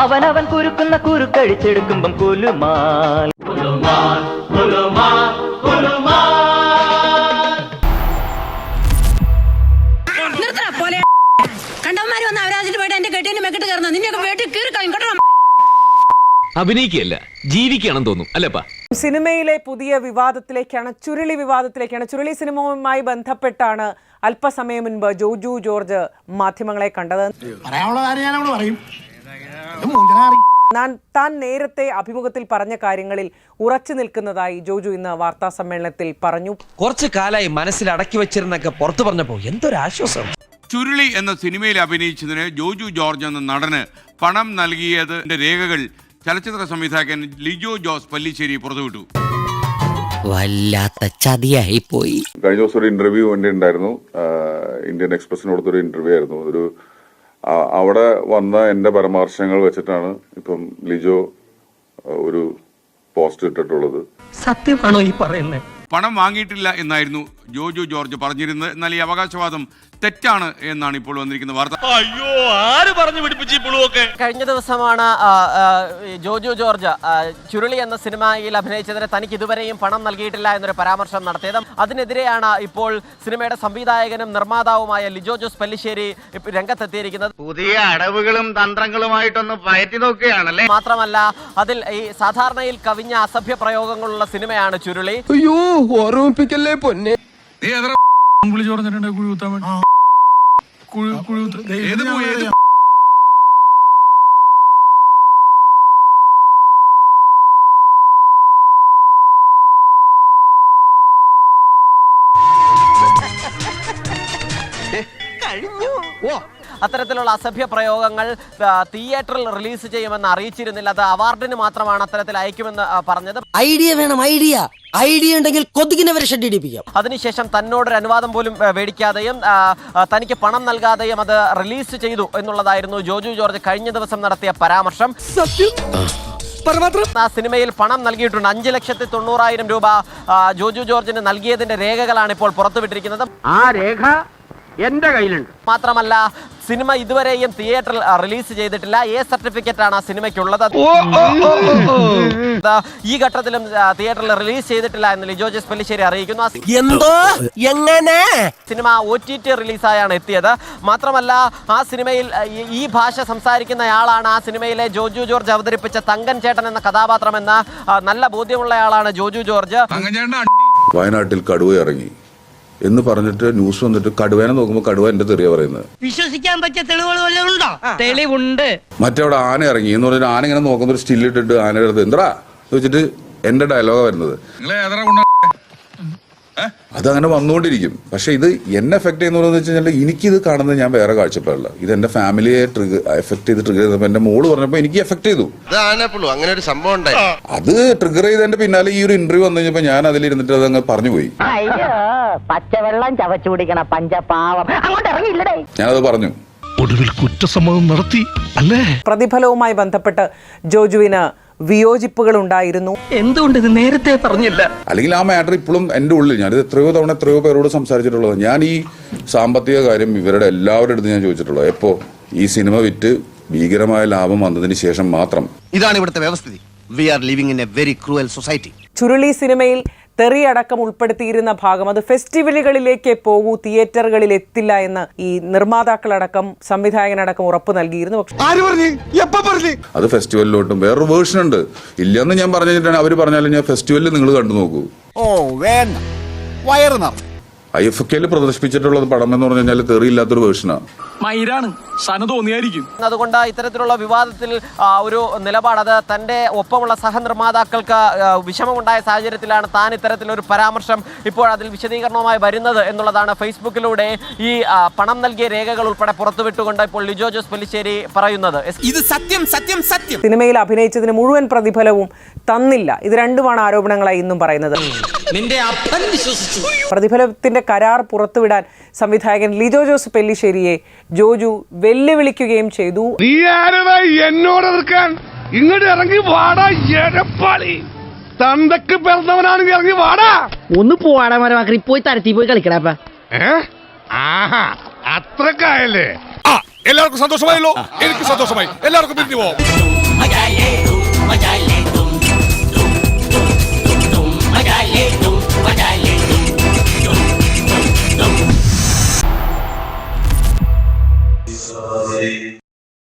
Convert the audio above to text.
അവനവൻ കുരുക്കുന്ന കുരുക്കഴിച്ചെടുക്കുമ്പം കുലുമാൽ. കണ്ടവന്മാര് വന്ന് അവരാജിട്ട് പോയിട്ട് എന്റെ കെട്ടിന്റെ മെക്കിട്ട് കയറുന്ന നിന്നെയൊക്കെ വീട്ടിൽ കീറി കളയും. കേട്ടോ അഭിനയിക്കുകയല്ല ജീവിക്കുകയാണെന്ന് തോന്നും അല്ലേപ്പാ. സിനിമയിലെ പുതിയ വിവാദത്തിലേക്കാണ് ചുരുളി വിവാദത്തിലേക്കാണ്. ചുരുളി സിനിമയുമായി ബന്ധപ്പെട്ടാണ് അല്പസമയം മുൻപ് ജോജു ജോർജ് മാധ്യമങ്ങളെ കണ്ടത്. പറയാനുള്ള കാര്യം പറയും. താൻ നേരത്തെ അഭിമുഖത്തിൽ പറഞ്ഞ കാര്യങ്ങളിൽ ഉറച്ചു നിൽക്കുന്നതായി ജോജു ഇന്ന് വാർത്താ സമ്മേളനത്തിൽ പറഞ്ഞു. കുറച്ചു കാലായി മനസ്സിൽ അടക്കി വെച്ചിരുന്നൊക്കെ പുറത്തു പറഞ്ഞപ്പോ എന്തൊരാശ്വാസം ചുരുളി എന്ന സിനിമയിൽ അഭിനയിച്ചതിന് ജോജു ജോർജ് എന്ന നടന് പണം നൽകിയതിന്റെ രേഖകൾ ചലച്ചിത്ര സംവിധായകൻ ലിജോ ജോസ് പല്ലിശ്ശേരി പുറത്തുവിട്ടു. വല്ലാത്ത ചതിയായി പോയി. കഴിഞ്ഞ ദിവസം ഒരു ഇന്റർവ്യൂ വേണ്ടി ഉണ്ടായിരുന്നു ഇന്ത്യൻ എക്സ്പ്രസിന് കൊടുത്തൊരു ഇന്റർവ്യൂ ആയിരുന്നു. ഒരു അവിടെ വന്ന എന്റെ പരാമർശങ്ങൾ വെച്ചിട്ടാണ് ഇപ്പം ലിജോ ഒരു പോസ്റ്റ് ഇട്ടിട്ടുള്ളത്. സത്യമാണോ ഈ പറയുന്നത്? പണം വാങ്ങിയിട്ടില്ല എന്നായിരുന്നു ജോജു ജോർജ് പറഞ്ഞിരുന്നത്. എന്നാൽ ഈ അവകാശവാദം തെറ്റാണ് എന്നാണ് ഇപ്പോൾ വന്നിരിക്കുന്ന വാർത്ത. അയ്യോ ആര് പറഞ്ഞു പിടിപ്പിച്ചു ആ, കഴിഞ്ഞ ദിവസമാണ് ജോജു ജോർജ് ചുരുളി എന്ന സിനിമയിൽ അഭിനയിച്ചതിന് തനിക്ക് ഇതുവരെയും പണം നൽകിയിട്ടില്ല എന്നൊരു പരാമർശം നടത്തിയത്. അതിനെതിരെയാണ് ഇപ്പോൾ സിനിമയുടെ സംവിധായകനും നിർമ്മാതാവുമായ ലിജോ ജോസ് പല്ലിശ്ശേരി രംഗത്തെത്തിയിരിക്കുന്നത്. പുതിയ അടവുകളും തന്ത്രങ്ങളുമായിട്ടൊന്ന് പയറ്റി നോക്കുകയാണല്ലേ? മാത്രമല്ല അതിൽ ഈ സാധാരണയിൽ കവിഞ്ഞ അസഭ്യ പ്രയോഗങ്ങളുള്ള സിനിമയാണ് ചുരുളി. അയ്യോ ഓർമ്മിപ്പിക്കല്ലേ പൊന്നെ? നീ എത്ര വിളിച്ചു പറഞ്ഞിട്ടുണ്ട് കുഴി കുത്താൻ വേണ്ടി. ഏത് പോയി ഏത് കഴിഞ്ഞു. ഓ അത്തരത്തിലുള്ള അസഭ്യ പ്രയോഗങ്ങൾ തിയേറ്ററിൽ റിലീസ് ചെയ്യുമെന്ന് അറിയിച്ചിരുന്നില്ല. അത് അവാർഡിന് മാത്രമാണ് അത്തരത്തിൽ അയക്കുമെന്ന് പറഞ്ഞത്. ഐഡിയ വേണം ഐഡിയ. ഐഡിയ ഉണ്ടെങ്കിൽ കൊതുകിനെ വരെ ഷെഡ് ഇടിപ്പിക്കാം അതിനുശേഷം തന്നോടൊരു അനുവാദം പോലും മേടിക്കാതെയും തനിക്ക് പണം നൽകാതെയും അത് റിലീസ് ചെയ്തു എന്നുള്ളതായിരുന്നു ജോജു ജോർജ് കഴിഞ്ഞ ദിവസം നടത്തിയ പരാമർശം. ആ. സിനിമയിൽ പണം നൽകിയിട്ടുണ്ട്. അഞ്ച് ലക്ഷത്തി തൊണ്ണൂറായിരം രൂപ ജോജു ജോർജിന് നൽകിയതിന്റെ രേഖകളാണ് ഇപ്പോൾ പുറത്തുവിട്ടിരിക്കുന്നത്. ആ രേഖ എന്റെ കയ്യിലുണ്ട്. മാത്രമല്ല സിനിമ ഇതുവരെയും തിയേറ്ററിൽ റിലീസ് ചെയ്തിട്ടില്ല. എ സർട്ടിഫിക്കറ്റ് ആണ് ആ സിനിമയ്ക്കുള്ളത്. ഈ ഘട്ടത്തിലും തിയേറ്ററിൽ റിലീസ് ചെയ്തിട്ടില്ല എന്ന് ലിജോ ജോസ് പല്ലിശ്ശേരി അറിയിക്കുന്നു. എന്തോ? എങ്ങനെ? സിനിമ ഒ ടി ടി റിലീസായാണ് എത്തിയത്. മാത്രമല്ല ആ സിനിമയിൽ ഈ- ഭാഷ ഭാഷ സംസാരിക്കുന്നയാളാണ് ആ സിനിമയിലെ ജോജു ജോർജ് അവതരിപ്പിച്ച തങ്കൻ ചേട്ടൻ എന്ന കഥാപാത്രം എന്ന നല്ല ബോധ്യമുള്ളയാളാണ് ജോജു ജോർജ്. വയനാട്ടിൽ കടുവ ഇറങ്ങി. എന്ന് പറഞ്ഞിട്ട് ന്യൂസ് വന്നിട്ട് കടുവേനെ നോക്കുമ്പോൾ കടുവ എന്റെ തെറിയ പറയുന്നത്. വിശ്വസിക്കാൻ പറ്റിയ ഉണ്ടോ? തെളിവുണ്ട്. മറ്റവിടെ ആന ഇറങ്ങി എന്ന് പറഞ്ഞിട്ട് ആന ഇങ്ങനെ നോക്കുന്ന ഒരു സ്റ്റില്ലിട്ടിട്ട് ആനയുടെ അടുത്ത് എന്താ വെച്ചിട്ട് എന്റെ ഡയലോഗാ വരുന്നത്. അത് അങ്ങനെ വന്നുകൊണ്ടിരിക്കും. പക്ഷെ ഇത് എന്നെ എഫക്ട് ചെയ്യുന്ന വെച്ച് കഴിഞ്ഞാൽ എനിക്കിത് കാണുന്നത് ഞാൻ വേറെ കാഴ്ചപ്പാടില്ല. ഇത് എന്റെ ഫാമിലിയെ ട്രിഗർ എഫക്ട് ചെയ്ത് ട്രിഗർ ചെയ്തപ്പോൾ എന്റെ മോൾ പറഞ്ഞപ്പോൾ എനിക്ക് എഫക്ട് ചെയ്തു. അങ്ങനെ ഒരു സംഭവം അത് ട്രിഗർ ചെയ്തതിന്റെ പിന്നാലെ ഈ ഒരു ഇന്റർവ്യൂ വന്നു കഴിഞ്ഞപ്പോൾ ഞാൻ അതിലിരുന്നിട്ട് അതങ്ങ് പറഞ്ഞു പോയി അയ്യോ. പച്ചവെള്ളം ചവച്ചു കുടിക്കണ പഞ്ചപാവം. അങ്ങോട്ട് ഇറങ്ങിയില്ലടേ. ഞാനത് പറഞ്ഞു. ഒടുവിൽ കുറ്റസമ്മതം നടത്തി അല്ലേ? പ്രതിഫലവുമായി ബന്ധപ്പെട്ട് ജോജുവിന് വിയോജിപ്പുകൾ ഉണ്ടായിരുന്നു എന്തുകൊണ്ട് ഇത് നേരത്തെ പറഞ്ഞില്ല? അല്ലെങ്കിൽ ആ മാറ്റർ ഇപ്പോഴും എന്റെ ഉള്ളിൽ ഞാനിത് എത്രയോ തവണ എത്രയോ പേരോട് സംസാരിച്ചിട്ടുള്ളത് ഞാൻ ഈ സാമ്പത്തിക കാര്യം ഇവരുടെ എല്ലാവരുടെ അടുത്ത് ഞാൻ ചോദിച്ചിട്ടുള്ളത് എപ്പോ ഈ സിനിമ വിറ്റ് ഭീകരമായ ലാഭം വന്നതിന് ശേഷം മാത്രം. ഇതാണ് ഇവിടുത്തെ വ്യവസ്ഥിതി. We are living in a very cruel society Churuli സിനിമയിൽ തെറി അടക്കം ഉൾപ്പെടുത്തിയിരുന്ന ഭാഗം അത് ഫെസ്റ്റിവലുകളിലേക്ക് പോകൂ തിയേറ്ററുകളിൽ എത്തില്ല എന്ന് ഈ നിർമ്മാതാക്കളടക്കം സംവിധായകനടക്കം ഉറപ്പ് നൽകിയിരുന്നു. പക്ഷേ ആര് പറഞ്ഞു? എപ്പ പറഞ്ഞു? അത് ഫെസ്റ്റിവലിലോട്ടും വേറൊരു വേർഷൻ ഉണ്ട്. ഇല്ലെന്ന് ഞാൻ പറഞ്ഞാൽ അവർ പറഞ്ഞാലും ഞാൻ ഫെസ്റ്റിവലിൽ നിങ്ങൾ കണ്ടു നോക്കൂ. ഓ വേണ്ട. ഐ എഫ് കെയിൽ പ്രദർശിപ്പിച്ചിട്ടുള്ളത് പടം എന്ന് പറഞ്ഞു കഴിഞ്ഞാൽ തെറിയില്ലാത്തൊരു വേർഷനാണ് മൈരാണ്. സന തോന്നിയായിരിക്കും. അതുകൊണ്ട് ഇത്തരത്തിലുള്ള വിവാദത്തിൽ ഒരു നിലപാട് അത് തന്റെ ഒപ്പമുള്ള സഹനിർമ്മാതാക്കൾക്ക് വിഷമമുണ്ടായ സാഹചര്യത്തിലാണ് താൻ ഇത്തരത്തിലൊരു പരാമർശം ഇപ്പോൾ അതിൽ വിശദീകരണവുമായി വരുന്നത് എന്നുള്ളതാണ് ഫേസ്ബുക്കിലൂടെ ഈ പണം നൽകിയ രേഖകൾ ഉൾപ്പെടെ പുറത്തുവിട്ടുകൊണ്ട് ഇപ്പോൾ ലിജോ ജോസ് പെല്ലിശ്ശേരി പറയുന്നത്. ഇത് സത്യം സത്യം സത്യം. സിനിമയിൽ അഭിനയിച്ചതിന് മുഴുവൻ പ്രതിഫലവും തന്നില്ല. ഇത് രണ്ടുമാണ് ആരോപണങ്ങളായി ഇന്നും പറയുന്നത്. നിന്റെ അപ്പൻ വിശ്വസിച്ചു. പ്രതിഫലത്തിന്റെ കരാർ പുറത്തുവിടാൻ സംവിധായകൻ ലിജോ ജോസ് പെല്ലിശ്ശേരിയെ ജോജു വെല്ലുവിളിക്കുകയും ചെയ്തു. എന്നോട് എതിർക്കാൻ? ഇങ്ങോട്ട് ഇറങ്ങി വാടാ എടപ്പാളി. തന്തക്ക് പിറന്നവനാണെങ്കിൽ ഇറങ്ങി വാടാ. ഒന്ന് പോവാടാ മരമാക്കി പോയി തരത്തി പോയി കളിക്കടാപ്പ ആഹാ അത്രക്കായല്ലേ? എല്ലാവർക്കും സന്തോഷമായല്ലോ. എനിക്ക് സന്തോഷമായി. എല്ലാവർക്കും പിരിഞ്ഞു പോവാം.